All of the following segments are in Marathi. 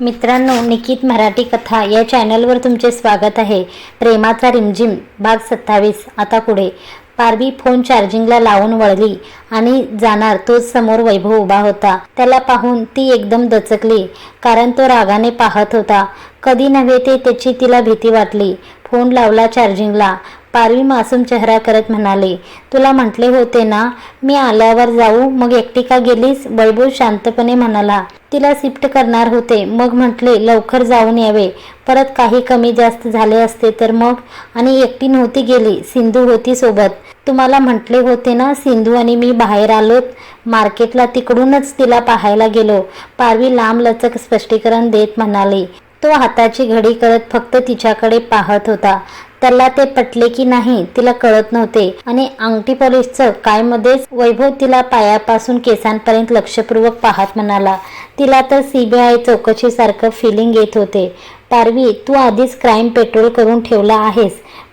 मित्रांनो निकित मराठी कथा या चॅनलवर तुमचे स्वागत आहे. प्रेमाचा रिमझिम भाग सत्तावीस आता पुढे. पारवी फोन चार्जिंगला लावून वळली आणि जाणार तोच समोर वैभव उभा होता. त्याला पाहून ती एकदम दचकली कारण तो रागाने पाहत होता. कधी नव्हे ते त्याची तिला भीती वाटली. फोन लावला चार्जिंगला. पारवी मासूम चेहरा करत म्हणाले तुला म्हटले होते ना मी आल्यावर जाऊ मग एकटी का गेलीस? वैभव शांतपणे म्हणाला तिला शिफ्ट करणार होते मग म्हटले लवकर जाऊन यावे परत काही कमी जास्त झाले असते तर मग? आणि एकटी नव्हती गेली सिंधू होती सोबत. तुम्हाला म्हटले होते ना सिंधू आणि मी बाहेर आलोत मार्केटला तिकडूनच तिला पाहायला गेलो. पारवी लांब लचक स्पष्टीकरण देत म्हणाली तो हाताची घडी करत फक्त तिच्याकडे पाहत होता त्याला ते पटले की नाही तिला कळत नव्हते. आणि अंगठी पॉलिशचं काय मध्येच वैभव तिला पायापासून केसांपर्यंत लक्षपूर्वक पाहत म्हणाला. तिला तर सीबीआय चौकशीसारखं फिलिंग येत होते. पारवी तू आधीच क्राईम पेट्रोल करून ठेवला आहेस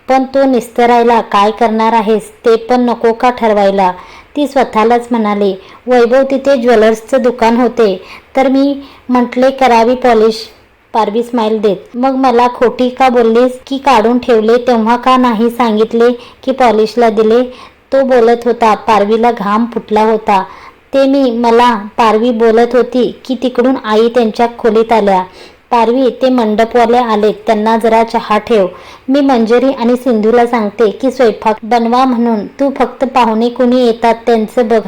पण तो निस्तरायला काय करणार आहेस ते पण नको का ठरवायला? ती स्वतःलाच म्हणाली वैभव तिथे ज्वेलर्सचं दुकान होते. तर मी म्हटले करावी पॉलिश. पारवी स्माईल देत. मग मला खोटी का बोललीस? की काढून ठेवले तेव्हा का नाही सांगितले? की पॉलिशला दिले? तो बोलत होता पारवीला घाम फुटला होता. ते मी मला पारवी बोलत होती की तिकडून आई त्यांच्या खोलीत आल्या. पारवी ते मंडपवाले आले त्यांना जरा चहा ठेव. मी मंजरी आणि सिंधूला सांगते की स्वयंपाक बनवा म्हणून. तू फक्त पाहुणे कुणी येतात त्यांचं बघ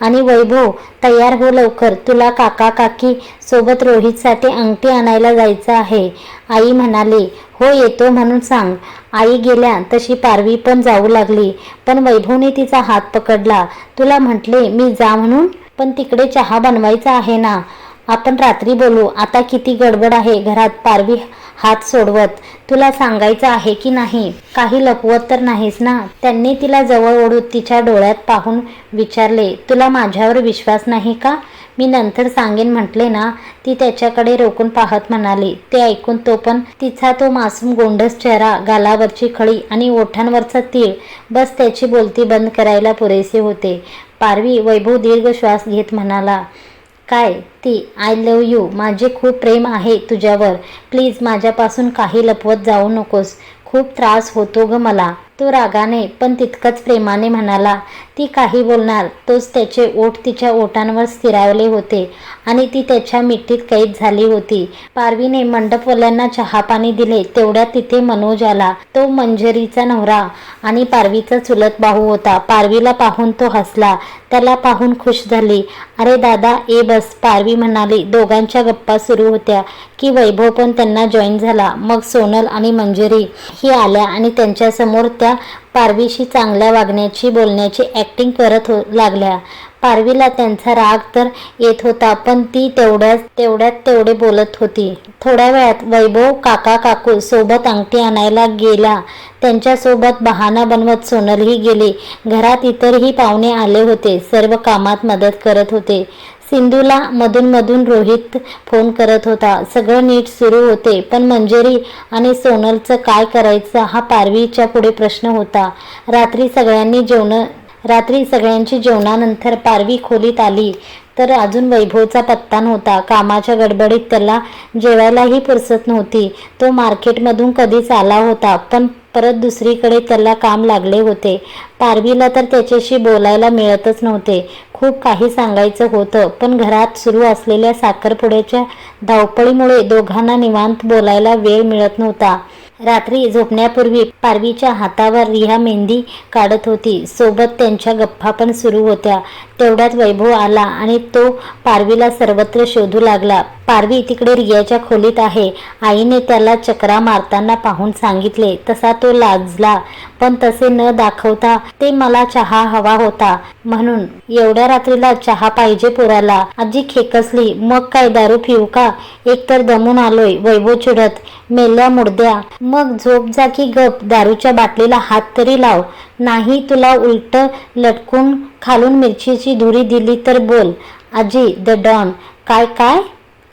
आणि वैभव तयार हो लवकर. तुला काका काकी सोबत रोहितसाठी अंगठी आणायला जायचं आहे. आई म्हणाली हो येतो म्हणून सांग. आई गेल्या तशी पारवी पण जाऊ लागली. पण वैभवने तिचा हात पकडला. तुला म्हटले मी जा म्हणून? पण तिकडे चहा बनवायचा आहे ना. आपण रात्री बोलू. आता किती गडबड आहे. घरात पारवी हात सोडवत तुला सांगायचं आहे की नाही? काही लपवत तर नाहीस ना? त्यांनी तिला जवळ ओढून तिच्या डोळ्यात पाहून विचारले तुला माझ्यावर विश्वास नाही का? मी नंतर सांगेन म्हटले ना ती त्याच्याकडे रोखून पाहत म्हणाली ते ऐकून तो पण तिचा तो मासूम गोंडस चेहरा गालावरची खळी आणि ओठांवरचा तीळ बस त्याची बोलती बंद करायला पुरेसे होते. पारवी वैभव दीर्घ श्वास घेत म्हणाला काय? ती आय लव यू माझे खूप प्रेम आहे तुझ्यावर. प्लीज माझ्यापासून काही लपवत जाऊ नकोस. खूप त्रास होतो ग मला. तो रागाने पण तितकंच प्रेमाने म्हणाला ती काही बोलणार. तोच त्याचे ओठ तिच्या ओठांवर स्थिरावले होते आणि ती त्याच्या मिठीत कैद झाली होती. पारवीने मंडपवाल्यांना चहापाणी दिले तेवढ्यात तिथे मनोज आला. तो मंजरीचा नवरा आणि पारवीचा चुलत भाऊ होता. पारवीला पाहून तो हसला. त्याला पाहून खुश झाली. अरे दादा ए बस पारवी म्हणाली. दोघांच्या गप्पा सुरू होत्या की वैभव पण त्यांना जॉईन झाला. मग सोनल आणि मंजुरी ही आल्या आणि त्यांच्यासमोर त्या पारवीशी चांगल्या वागण्याची बोलण्याची ॲक्टिंग करत हो लागल्या. पारवीला त्यांचा राग तर येत होता पण ती तेवढ्याच तेवढ्यात तेवढे बोलत होती. थोड्या वेळात वैभव काका काकू सोबत अंगठी आणायला गेला. त्यांच्यासोबत बहाणा बनवत सोनलही गेली. घरात इतरही पाहुणे आले होते. सर्व कामात मदत करत होते. सिंधूला मधून मधून रोहित फोन करत होता. सगळं नीट सुरू होते पण मंजरी आणि सोनलचं काय करायचं हा पारवीच्या पुढे प्रश्न होता. रात्री सगळ्यांनी जेवण रात्री सगळ्यांची जेवणानंतर पारवी खोलीत आली. तर अजून वैभवचा पत्ता नव्हता. कामाच्या गडबडीत त्याला जेवायलाही फुरसत नव्हती. तो मार्केटमधून कधीच आला होता पण परत दुसरीकडे त्याला काम लागले होते. पारवीला तर त्याच्याशी बोलायला मिळतच नव्हते. खूप काही सांगायचं होतं पण घरात सुरू असलेल्या साखरपुड्याच्या धावपळीमुळे दोघांना निवांत बोलायला वेळ मिळत नव्हता. रात्री झोपण्यापूर्वी पारवीच्या हातावर रिहा मेहंदी काढत होती. सोबत त्यांच्या गप्पा पण सुरू होत्या. तेवढ्यात वैभव आला आणि तो पारवीला सर्वत्र शोधू लागला. पारवी तिकडे रियाच्या खोलीत आहे. आईने त्याला चक्रा मारताना पाहून सांगितले तसा तो लाजला पण तसे न दाखवता ते मला चहा हवा होता. म्हणून एवढ्या रात्रीला चहा पाहिजे पुराला. आजी खेकसली मग काय दारू पिऊ का? एक तर दमून आलोय वैभव चिडत. मेल्या मुडद्या. मग झोप जा की गप दारूच्या बाटलीला हात तरी लाव. नाही तुला उलट लटकून खालून मिरचीची धुरी दिली तर बोल आजी द डॉन काय काय?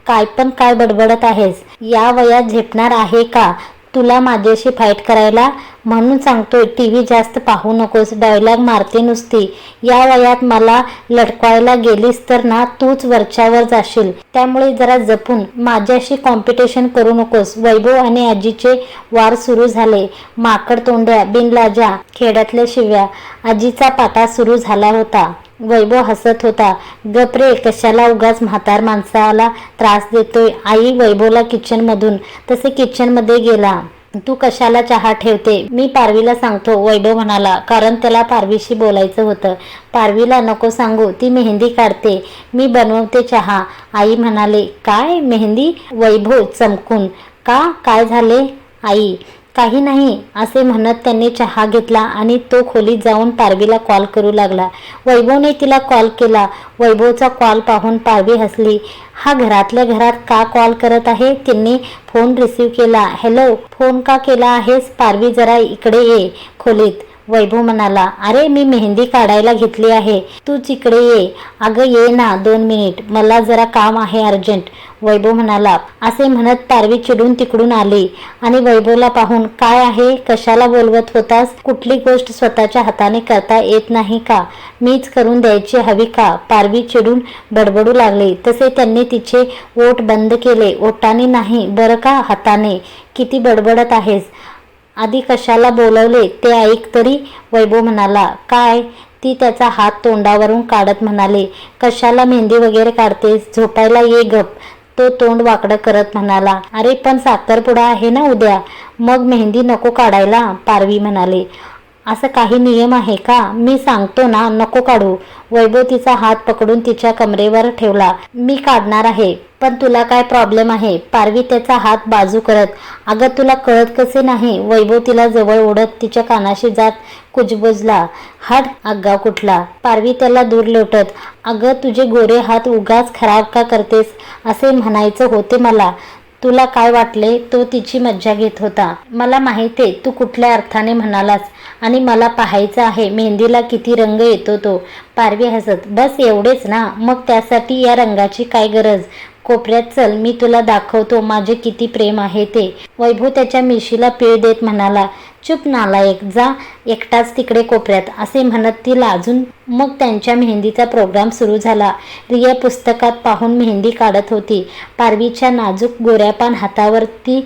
काय पण काय बडबडत आहेस? या वयात झेपणार आहे का? तुला माझ्याशी फाईट करायला? म्हणून सांगतोय टी व्ही जास्त पाहू नकोस डायलॉग मारते नुसती. या वयात मला लटकवायला गेलीस तर ना तूच वरच्यावर जाशील. त्यामुळे जरा जपून माझ्याशी कॉम्पिटिशन करू नकोस. वैभव आणि आजीचे वार सुरू झाले. माकड तोंड्या बिनलाजा खेड्यातल्या शिव्या. आजीचा पाटा सुरू झाला होता. वैभव हसत होता. गपरे कशाला उगाच म्हातार माणसाला त्रास देतोय? आई वैभवला किचनमधून तसे किचनमध्ये गेला. तू कशाला चहा ठेवते? मी पारवीला सांगतो वैभव म्हणाला कारण त्याला पारवीशी बोलायचं होतं. पारवीला नको सांगू ती मेहंदी काढते. मी बनवते चहा. आई म्हणाले काय? मेहंदी? वैभव चमकून का? काय झाले? आई काही नाही असे म्हणत त्यांनी चहा घेतला आणि तो खोलीत जाऊन पारवीला कॉल करू लागला. वैभवने तिला कॉल केला. वैभवचा कॉल पाहून पारवी हसली. हा घरातल्या घरात का कॉल करत आहे? तिने फोन रिसीव केला. हॅलो फोन का केला आहेस? पारवी जरा इकडे ये खोलीत. वैभव म्हणाला अरे मी मेहंदी काढायला घेतली आहे. तूच इकडे ये. अगं ये ना दोन मिनिट. मला जरा काम आहे अर्जंट. वैभव म्हणाला असे म्हणत पारवी चिडून तिकडून आली. आणि वैभवला पाहून काय आहे? कशाला बोलवत होतास? कुठली गोष्ट स्वतःच्या हाताने करता येत नाही का? मीच करून द्यायची हवी का? पारवी चिडून बडबडू लागली. तसे त्यांनी तिचे ओट बंद केले. ओटाने नाही बरं का? हाताने. किती बडबडत आहेस. आधी कशाला बोलवले ते ऐक तरी वैभव म्हणाला. काय? ती त्याचा हात तोंडावरून काढत म्हणाले. कशाला मेहंदी वगैरे काढतेस झोपायला ये गप. तो तोंड वाकडं करत म्हणाला. अरे पण साखरपुडा आहे ना उद्या. मग मेहंदी नको काढायला पारवी म्हणाले. असं काही नियम आहे का? मी सांगतो ना नको काढू. वैभव तिचा हात पकडून तिच्या कमरेवर ठेवला. मी काढणार आहे पण तुला काय प्रॉब्लेम आहे? पारवी त्याचा हात बाजू करत. अगं तुला कळत कसे नाही? वैभव तिला जवळ ओढत तिच्या कानाशी जात कुजबुजला. हात अग्गा कुठला? पारवी त्याला दूर लोटत. अगं तुझे गोरे हात उगाच खराब का करतेस? असे म्हणायचं होते मला. तुला काय वाटले? तो तिची मज्जा घेत होता. मला माहिती आहे तू कुठल्या अर्थाने म्हणालास आणि मला पाहायचं आहे मेहंदीला किती रंग येतो तो. पारवी हसत बस एवढेच ना? मग त्यासाठी या रंगाची काय गरज? कोपऱ्यात चल मी तुला दाखवतो माझे किती प्रेम आहे ते. वैभव त्याच्या मिशीला पीळ देत म्हणाला चुप नालायक जा एकटाच तिकडे कोपऱ्यात असे म्हणत ती लाजून मग त्यांच्या मेहंदीचा प्रोग्राम सुरू झाला. रिया पुस्तकात पाहून मेहंदी काढत होती. पारवीच्या नाजूक गोऱ्यापान हातावर ती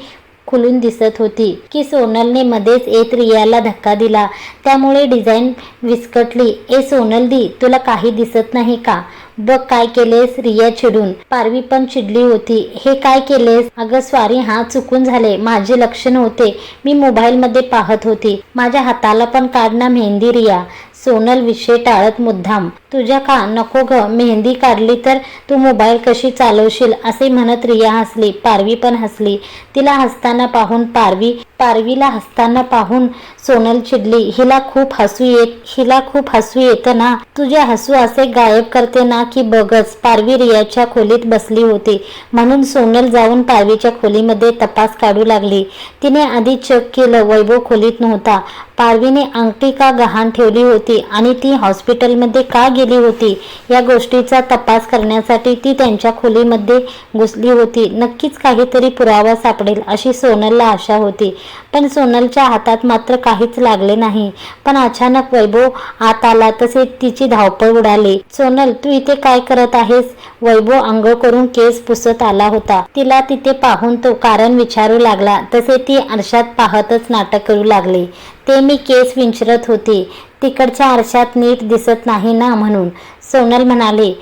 खुलून दिसत होती की सोनलने मध्येच येत रियाला धक्का दिला. त्यामुळे डिझाईन विस्कटली. ए सोनल दी तुला काही दिसत नाही का? बघ काय केलेस रिया चिडून. पारवी पण चिडली होती. हे काय केलेस? अगं स्वारी हा चुकून झाले. माझे लक्ष नव्हते. मी मोबाईलमध्ये पाहत होती. माझ्या हाताला पण काढ ना मेहंदी रिया. सोनल विषय टाळत मुद्दाम तुझ्या का नको ग? मेहंदी काढली तर तू मोबाईल कशी चालवशील? असे म्हणत रिया हसली पारवी पण हसली. तिला हसताना पाहून पारवी पारवीला हसताना पाहून सोनल चिडली हिला खूप हसू येत हिला खूप हसू येतं ना? तुझे हसू असे गायब करते ना की बघच पारवी रियाच्या खोलीत बसली होती. म्हणून सोनल जाऊन पारवीच्या खोलीमध्ये तपास काढू लागली. तिने आधी चेक केलं वैभव खोलीत नव्हता. पारवीने अंगठी का गहाण ठेवली होती आणि ती हॉस्पिटलमध्ये का गेली होती? या गोष्टीचा तपास करण्यासाठी ती त्यांच्या खोलीमध्ये घुसली होती. नक्कीच काहीतरी पुरावा सापडेल अशी सोनलला आशा होती. पण सोनलच्या हातात मात्र काहीच लागले नाही. पण अचानक वैभव आत आला तसे तिची धावपळ उडाली. सोनल तू इथे काय करत आहेस? वैभव आंघोळ करून केस पुसत आला होता. तिला तिथे पाहून तो कारण विचारू लागला. तसे ती आरशात पाहतच नाटक करू लागली. ते मी केस विंचरत होती. तिकडच्या आरशात नीट दिसत नाही ना म्हणून. सोनल म्हणाले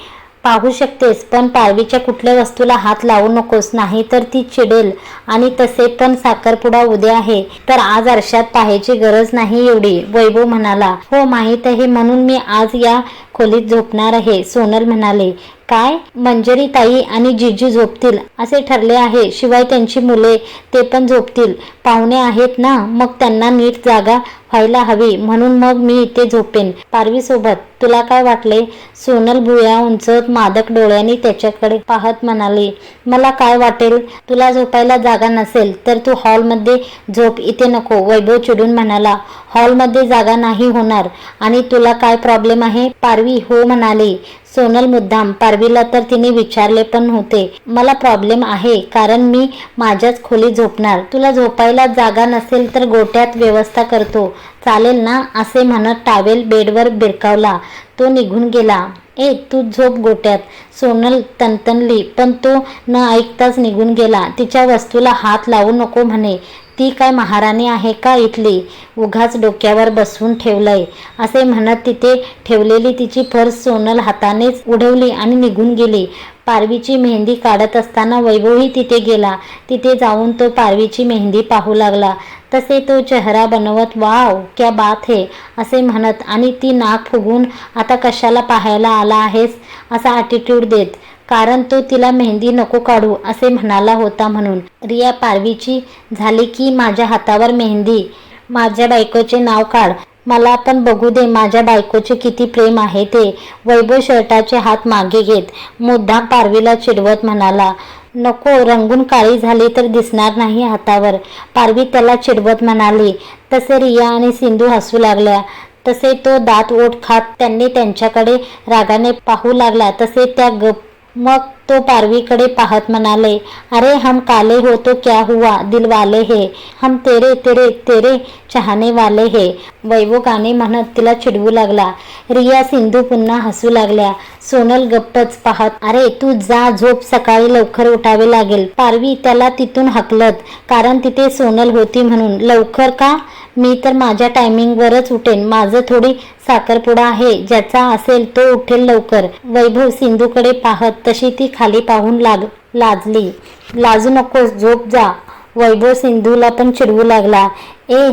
पाहू शकतेस पण पारवीच्या कुठल्या वस्तूला हात लावू नकोस नाही तर ती चिडेल. आणि तसे पण साखरपुडा उद्या आहे तर आज आरशात पाहायची गरज नाही एवढी वैभव म्हणाला. हो माहीत आहे म्हणून मी आज या खोलीत झोपणार आहे सोनल म्हणाले. काय? मंजरी ताई आणि जीजी झोपतील असे ठरले आहे. शिवाय त्यांची मुले ते पण झोपतील. पाहुणे आहेत ना मग त्यांना नीट जागा व्हायला हवी. म्हणून मग मी इथे झोपेन. पारवी सोबत तुला काय वाटले? सोनल भुया उंचत मादक डोळ्यांनी त्याच्याकडे पाहत म्हणाली मला काय वाटेल? तुला झोपायला जागा नसेल तर तू हॉलमध्ये झोप. इथे नको वैभव चिडून म्हणाला. हॉलमध्ये जागा नाही होणार. आणि तुला काय प्रॉब्लेम आहे? पारवी हो म्हणाली. सोनल मुद्दाम पारवीला तर तिने विचारले पण होते मला प्रॉब्लेम आहे कारण मी माझ्याच खोलीत झोपणार. तुला झोपायला जागा नसेल तर गोट्यात व्यवस्था करतो. चालेल ना? असे म्हणत टावेल बेडवर बिरकावला. तो निघून गेला. ए तू झोप गोट्यात. सोनल तनतनली पण तो न ऐकताच निघून गेला. तिच्या वस्तूला हात लावू नको म्हणे. ती काय महाराणी आहे का इथली? उघाच डोक्यावर बसवून ठेवलंय. असे म्हणत तिथे ठेवलेली तिची पर्स सोनल हातानेच उडवली आणि निघून गेली. पारवीची मेहंदी काढत असताना वैभवही तिथे गेला. तिथे जाऊन तो पारवीची मेहंदी पाहू लागला. तसे तो चेहरा बनवत वाव क्या बात हे असे म्हणत आणि ती नाक फुगून आता कशाला पाहायला आला आहेस? असा ॲटिट्यूड देत. कारण तो तिला मेहंदी नको काढू असे म्हणाला होता म्हणून. रिया पारवीची झाली की माझ्या हातावर मेहंदी. माझ्या बायकोचे नाव काढ. मला पण बघू दे माझ्या बायकोचे किती प्रेम आहे ते. वैभव शर्टाचे हात मागे घेत मुद्दा पारवीला चिडवत म्हणाला नको रंगून काळी झाली तर दिसणार नाही हातावर. पारवी त्याला चिडवत म्हणाली तसे रिया आणि सिंधू हसू लागल्या. तसे तो दात ओठ खात त्यांनी त्यांच्याकडे रागाने पाहू लागला. तसे त्या गप मग तो पारवीकडे पाहत म्हणाले अरे हम काले हो तो क्या हुआ? दिल वाले है. हम तेरे तेरे तेरे चाहने वाले है. वैभव गाणे म्हणत तिला चिडवू लागला. रिया सिंधू पुन्हा हसू लागल्या. सोनल गप्पच पाहत अरे तू जा झोप सकाळी लवकर उठावे लागेल. पारवी त्याला तिथून हकलत कारण तिथे सोनल होती म्हणून. लवकर का? मी तर माझ्या टायमिंगवरच उठेन. माझं थोडी साखरपुडा आहे. ज्याचा असेल तो उठेल लवकर. वैभव सिंधूकडे पाहत तशी ती खाली पाहून लाग लाजली. लाजू नकोस झोप जा. वैभव सिंधूला पण चिडवू लागला. ए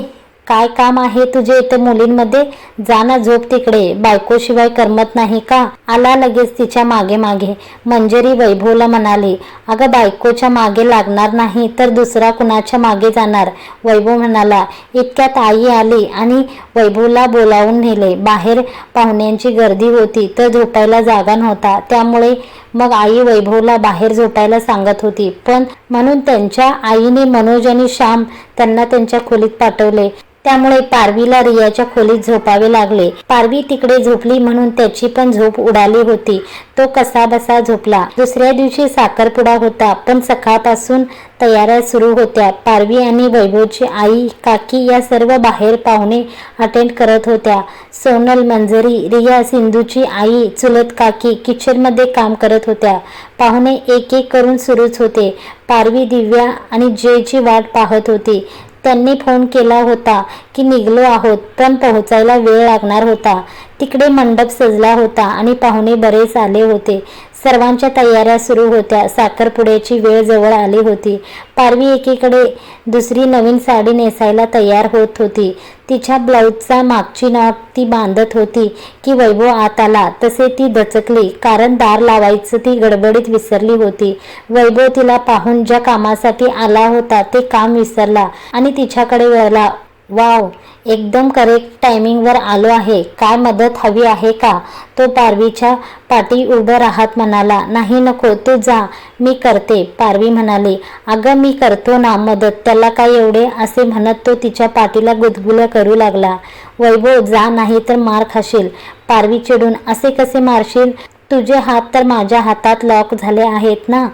काय काम आहे तुझे इथं मुलींमध्ये? जा ना झोप तिकडे. बायकोशिवाय करमत नाही का? आला लगेच तिच्यामागे मागे. मंजरी वैभवला म्हणाली अगं बायकोच्या मागे लागणार नाही तर दुसरा कुणाच्या मागे जाणार? वैभव म्हणाला इतक्यात आई आली आणि वैभवला बोलावून नेले. बाहेर पाहुण्यांची गर्दी होती तर झोपायला जागा नव्हता. त्यामुळे मग आई वैभवला बाहेर झोपायला सांगत होती. पण म्हणून त्यांच्या आईने मनोज आणि श्याम त्यांना त्यांच्या खोलीत पाठवले. त्यामुळे पारवीला रियाच्या खोलीत झोपावे लागले. पारवी तिकडे झोपली म्हणून त्याची पण झोप उडाली होती. तो कसा बसा झोपला. दुसऱ्या दिवशी साखरपुडा होता पण सकाळपासून तयाऱ्या सुरू होत्या. पारवी आणि वैभवची आई काकी या सर्व बाहेर पाहुणे अटेंड करत होत्या. सोनल मंजरी रिया सिंधूची आई चुलत काकी किचनमध्ये काम करत होत्या. पाहुणे एक एक करून सुरूच होते. पारवी दिव्या आणि जयची वाट पाहत होती. त्यांनी फोन केला होता की निघलो आहोत पण पोहोचायला वेळ लागणार होता. तिकडे मंडप सजला होता आणि पाहुणे बरेच आले होते. सर्वांच्या तयाऱ्या सुरू होत्या. साखरपुड्याची वेळ जवळ आली होती. पारवी एकीकडे दुसरी नवीन साडी नेसायला तयार होत होती. तिच्या ब्लाऊजचा मागची नॉट ती बांधत होती की वैभव आत आला. तसे ती दचकली. कारण दार लावायचं ती गडबडीत विसरली होती. वैभव तिला पाहून ज्या कामासाठी आला होता ते काम विसरला आणि तिच्याकडे वळला. वाव एकदम करेक्ट टायमिंगवर आलो आहे. काय मदत हवी आहे का? तो पारवीच्या पाठी उभं राहत म्हणाला नाही नको तू जा मी करते. पारवी म्हणाली अगं मी करतो ना मदत त्याला काय एवढे? असे म्हणत तो तिच्या पाठीला गुदगुल्या करू लागला. वैभव जा नाही तर मार खाशील. पारवी चिडून असे कसे मारशील? तुझे हात तर माझ्या हातात लॉक झाले आहेत ना?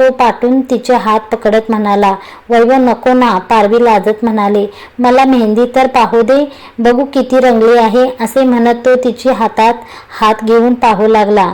तो पाठून तिचे हात पकडत म्हणाला वैभव नको ना पारवी लाजत म्हणाले. मला मेहंदी तर पाहू दे बघू किती रंगली आहे असे म्हणत तो तिची हातात हात घेऊन पाहू लागला.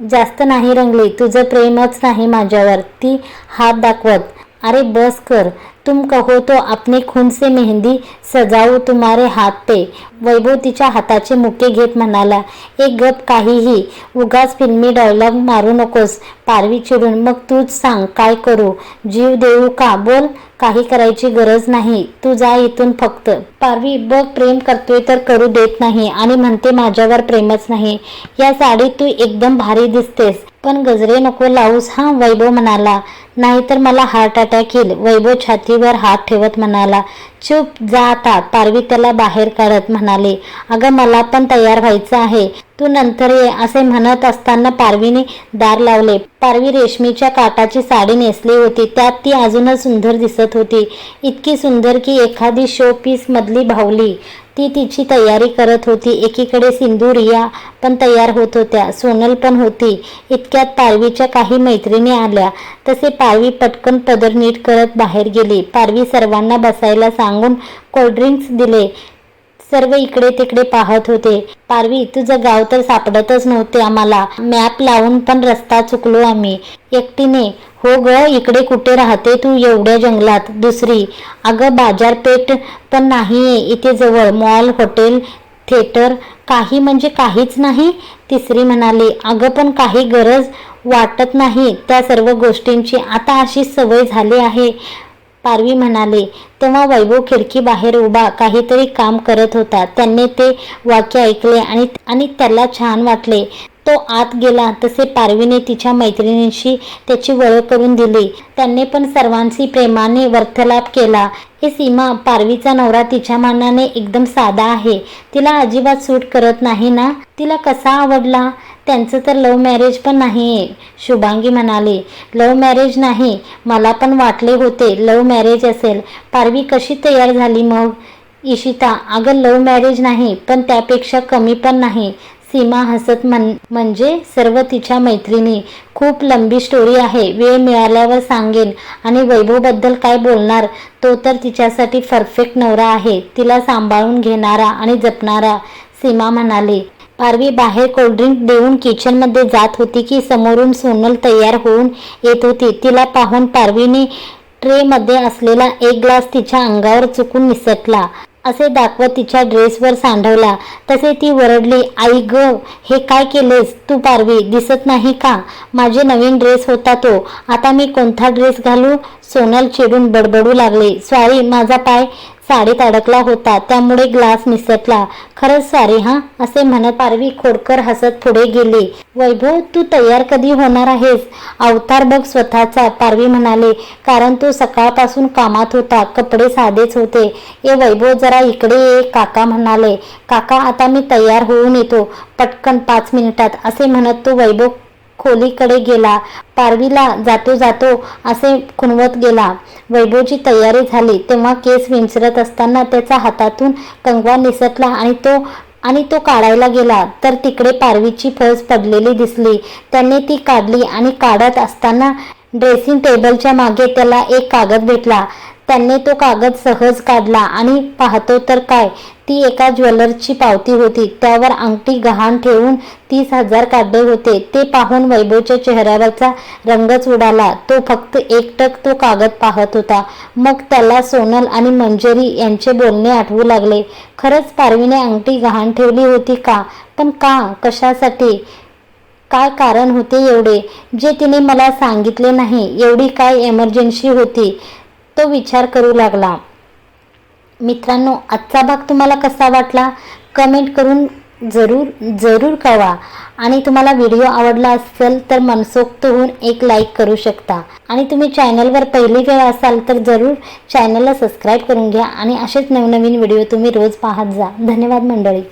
जास्त नाही रंगली तुझं प्रेमच नाही माझ्यावर ती हात दाखवत. अरे बस कर तुम कहो तो अपने खून से मेहंदी सजाऊ तुम्हारे हात पे. वैभव तिच्या हाताचे मुके घेत म्हणाला एक गप काहीही उगाच फिल्मी डायलॉग मारू नकोस. पारवी चिडून मग तूच सांग काय करू? जीव देऊ का? बोल काही करायची गरज नाही तू जा इथून फक्त. पारवी बघ प्रेम करतोय तर करू देत नाही आणि म्हणते माझ्यावर प्रेमच नाही. या साडीत तू एकदम भारी दिसतेस पण गजरे नको लावूस हा? वैभव म्हणाला. नाहीतर मला हार्ट अटॅक येईल. वैभव छातीवर हात ठेवत म्हणाला चुप जा आता. पारवी त्याला बाहेर काढत म्हणाले अगं मला पण तयार व्हायचं आहे. तू नंतर ये असे म्हणत असताना पारवीने दार लावले. पारवी रेशमीच्या काटाची साडी नेसली होती. त्यात ती अजूनच सुंदर दिसत होती. इतकी सुंदर की एखादी शो पीस मधली भावली. ती तिची तयारी करत होती. एकीकडे सिंदूर या पण तयार होत होत्या. सोनल पण होती. इतक्यात पारवीच्या काही मैत्रिणी आल्या. तसे पारवी पटकन पदर नीट करत बाहेर गेली. पारवी सर्वांना बसायला सांगून कोल्ड्रिंक्स दिले. सर्व इकडे तिकडे पाहत होते. पारवी तुझं गाव तर सापडतच नव्हते आम्हाला. मॅप लावून पण रस्ता चुकलो आम्ही. एकटीने हो ग इकडे कुठे राहते तू एवढ्या जंगलात? दुसरी अगं बाजारपेठ पण नाहीये. इथे जवळ मॉल हॉटेल थिएटर काही म्हणजे काहीच नाही? तिसरी म्हणाली अगं पण काही गरज वाटत नाही. त्या सर्व गोष्टींची आता अशी सवय झाली आहे. पारवी म्हणाले तेव्हा वैभव खिडकी बाहेर उभा काहीतरी काम करत होता. त्यांनी ते वाक्य ऐकले आणि आणि त्याला छान वाटले. तो आत गेला. तसे पारवीने तिच्या मैत्रिणींशी त्याची ओळख करून दिली. त्यांनी पण सर्वांशी प्रेमाने वर्तलाप केला. हे सीमा पारवीचा नवरा तिच्या मानाने एकदम साधा आहे. तिला अजिबात सूट करत नाही ना? तिला कसा आवडला? त्यांचं तर लव्ह मॅरेज पण नाही आहे शुभांगी म्हणाली. लव्ह मॅरेज नाही मला पण वाटले होते लव्ह मॅरेज असेल. पारवी कशी तयार झाली मग? इशिता अगं लव्ह मॅरेज नाही पण त्यापेक्षा कमी पण नाही. सीमा हसत म्हण म्हणजे सर्व तिच्या मैत्रिणी. खूप लंबी स्टोरी आहे वेळ मिळाल्यावर सांगेन. आणि वैभवबद्दल काय बोलणार? तो तर तिच्यासाठी परफेक्ट नवरा आहे. तिला सांभाळून घेणारा आणि जपणारा. सीमा म्हणाली पारवी बाहेर कोल्ड्रिंक देऊन किचनमध्ये जात होती की समोरून सोनल तयार होऊन येत होती. तिला पाहून पारवीने ट्रेमध्ये असलेला एक ग्लास तिच्या अंगावर चुकून निसटला. असे दाखवत तिच्या ड्रेसवर सांडवला. तसे ती वरडली आई ग हे काय केलेस? तू पारवी दिसत नाही का? माझे नवीन ड्रेस होता तो. आता मी कोणता ड्रेस घालू? सोनल चिडून बडबडू लागले. सॉरी माझा पाय साडीत अडकला होता. त्यामुळे ग्लास निसटला. खरंच सारी हा? असे म्हणत पारवी खोडकर हसत पुढे गेली. वैभव तू तयार कधी होणार आहेस? अवतार बघ स्वतःचा पारवी म्हणाले. कारण तो सकाळपासून कामात होता. कपडे साधेच होते. ए वैभव जरा इकडे ये काका म्हणाले. काका आता मी तयार होऊन येतो. पटकन पाच मिनिटात असे म्हणत तो वैभव खोलीकडे गेला. पारवीला जातो जातो असे खुणवत गेला. वैभवची तयारी झाली. तेव्हा केस विंचरत असताना त्याचा हातातून कंगवा निसटला आणि तो आणि तो काढायला गेला. तर तिकडे पारवीची फौज पडलेली दिसली. त्याने ती काढली आणि काढत असताना ड्रेसिंग टेबलच्या मागे त्याला एक कागद भेटला. त्यांनी तो कागद सहज काढला आणि पाहतो तर काय? ती एका ज्वेलरची पावती होती. त्यावर अंगठी गहाण ठेवून तीस हजार काढले होते. ते पाहून वैभवच्या चेहऱ्यावरचा रंगच उडाला. तो फक्त एकटक तो कागद पाहत होता. मग त्याला सोनल आणि मंजरी यांचे बोलणे आठवू लागले. खरंच पारवीने अंगठी गहाण ठेवली होती का? पण का? कशासाठी? काय कारण होते एवढे? जे तिने मला सांगितले नाही. एवढी काय एमर्जन्सी होती? तो विचार करू लागला. मित्रांनो आजचा भाग तुम्हाला कसा वाटला? कमेंट करून जरूर जरूर कळवा. आणि तुम्हाला व्हिडिओ आवडला असेल तर मनसोक्त होऊन एक लाईक करू शकता. आणि तुम्ही चॅनलवर पहिली वेळ असाल तर जरूर चॅनलला सबस्क्राईब करून घ्या. आणि असेच नवनवीन व्हिडिओ तुम्ही रोज पाहत जा. धन्यवाद मंडळी.